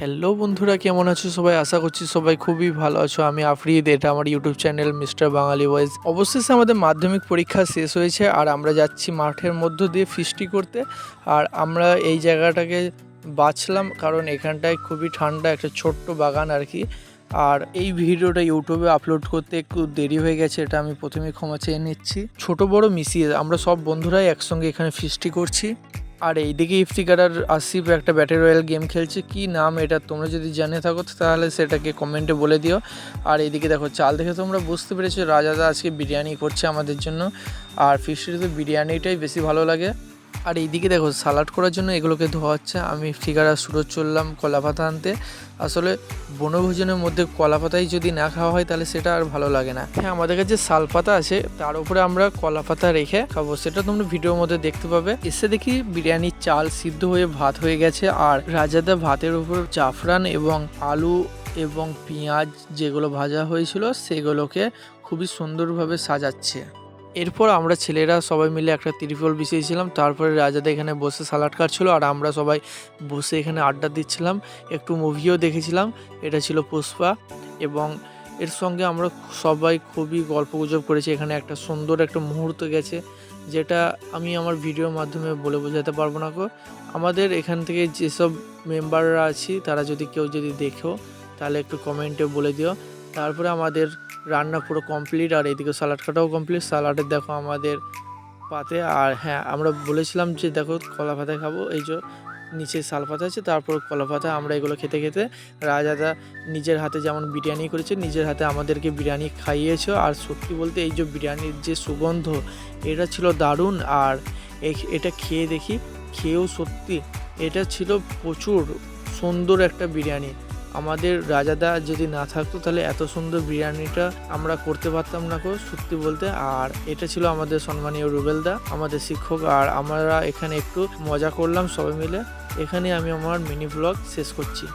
Hello বন্ধুরা, কেমন আছো সবাই? আশা করছি সবাই খুবই ভালো আছো। আমি আফরিদ, এটা আমার YouTube channel mister Bangali voice অবশেষে আমাদের মাধ্যমিক পরীক্ষা শেষ হয়েছে আর আমরা যাচ্ছি মাঠের মধ্য দিয়ে ফিস্টি করতে। আর আমরা এই জায়গাটাকে বাছলাম কারণ এখানটায় খুবই ঠান্ডা একটা ছোট্ট বাগান আর কি। আর এই ভিডিওটা ইউটিউবে আপলোড করতে একটু দেরি হয়ে গেছে, এটা আমি প্রথমে ক্ষমা চেয়ে নিচ্ছি। ছোট বড় মিশিয়ে আমরা সব বন্ধুরাই একসঙ্গে এখানে ফিস্টি করছি। আর এইদিকে ইফতিকার আর আসিফ একটা ব্যাটে রয়্যাল গেম খেলছে। কি নাম এটা? তোমরা যদি জেনে থাকো, তাহলে সেটাকে কমেন্টে বলে দিও। আর এইদিকে দেখো, চাল দেখে তোমরা বুঝতে পেরেছ রাজাদা আজকে বিরিয়ানি করছে আমাদের জন্য। আর ফিশটিতে বিরিয়ানিটাই বেশি ভালো লাগে। আর এইদিকে দেখো সালাড করার জন্য এগুলোকে ধোয়া হচ্ছে। আমি আর সুরজ চললাম কলা পাতা আনতে। আসলে বনভোজনের মধ্যে কলা পাতাই যদি না খাওয়া হয়, তাহলে সেটা আর ভালো লাগে না। হ্যাঁ আমাদের কাছে শাল পাতা আছে, তার উপরে আমরা কলা পাতা রেখে খাব। সেটা তোমরা ভিডিওর মধ্যে দেখতে পাবে। এসে দেখি বিরিয়ানির চাল সিদ্ধ হয়ে ভাত হয়ে গেছে, আর রাজাদা ভাতের উপর জাফরান এবং আলু এবং পেঁয়াজ যেগুলো ভাজা হয়েছিল, সেগুলোকে খুবই সুন্দরভাবে সাজাচ্ছে। এরপর আমরা ছেলেরা সবাই মিলে একটা ত্রিপল বিছিয়েছিলাম। তারপরে রাজাদা এখানে বসে সালাড কাটছিল আর আমরা সবাই বসে এখানে আড্ডা দিচ্ছিলাম। একটু মুভিও দেখেছিলাম, এটা ছিল পুষ্পা। এবং এর সঙ্গে আমরা সবাই খুবই গল্প গুজব করেছি। এখানে একটা সুন্দর একটা মুহূর্ত গেছে, যেটা আমি আমার ভিডিওর মাধ্যমে বলে বোঝাতে পারব না গো। আমাদের এখান থেকে যেসব মেম্বাররা আছি, তারা যদি কেউ যদি দেখো, তাহলে একটু কমেন্টে বলে দিও। তারপরে আমাদের রান্না পুরো কমপ্লিট আর এদিকে সালাড কাটাও কমপ্লিট সালাডের দেখো আমাদের পাতে, আর হ্যাঁ আমরা বলেছিলাম যে দেখো কলা পাতা খাব, এই যে নিচে শাল পাতা আছে, তারপর কলা পাতা আমরা এগুলো খেতে খেতে রাজাদা নিজের হাতে যেমন বিরিয়ানি করেছে, নিজের হাতে আমাদেরকে বিরিয়ানি খাইয়েছে। আর সত্যি বলতে এই যে বিরিয়ানির যে সুগন্ধ, এটা ছিল দারুণ, আর এটা খেয়ে দেখি, খেয়েও সত্যি, এটা ছিল প্রচুর সুন্দর একটা বিরিয়ানি। আমাদের রাজাদা যদি না থাকতো, তাহলে এত সুন্দর বিরিয়ানিটা আমরা করতে পারতাম না কো সত্যি বলতে। আর এটা ছিল আমাদের সম্মানীয় রুবেলদা, আমাদের শিক্ষক। আর আমরা এখানে একটু মজা করলাম সবাই মিলে। এখানে আমি আমার মিনি ব্লগ শেষ করছি।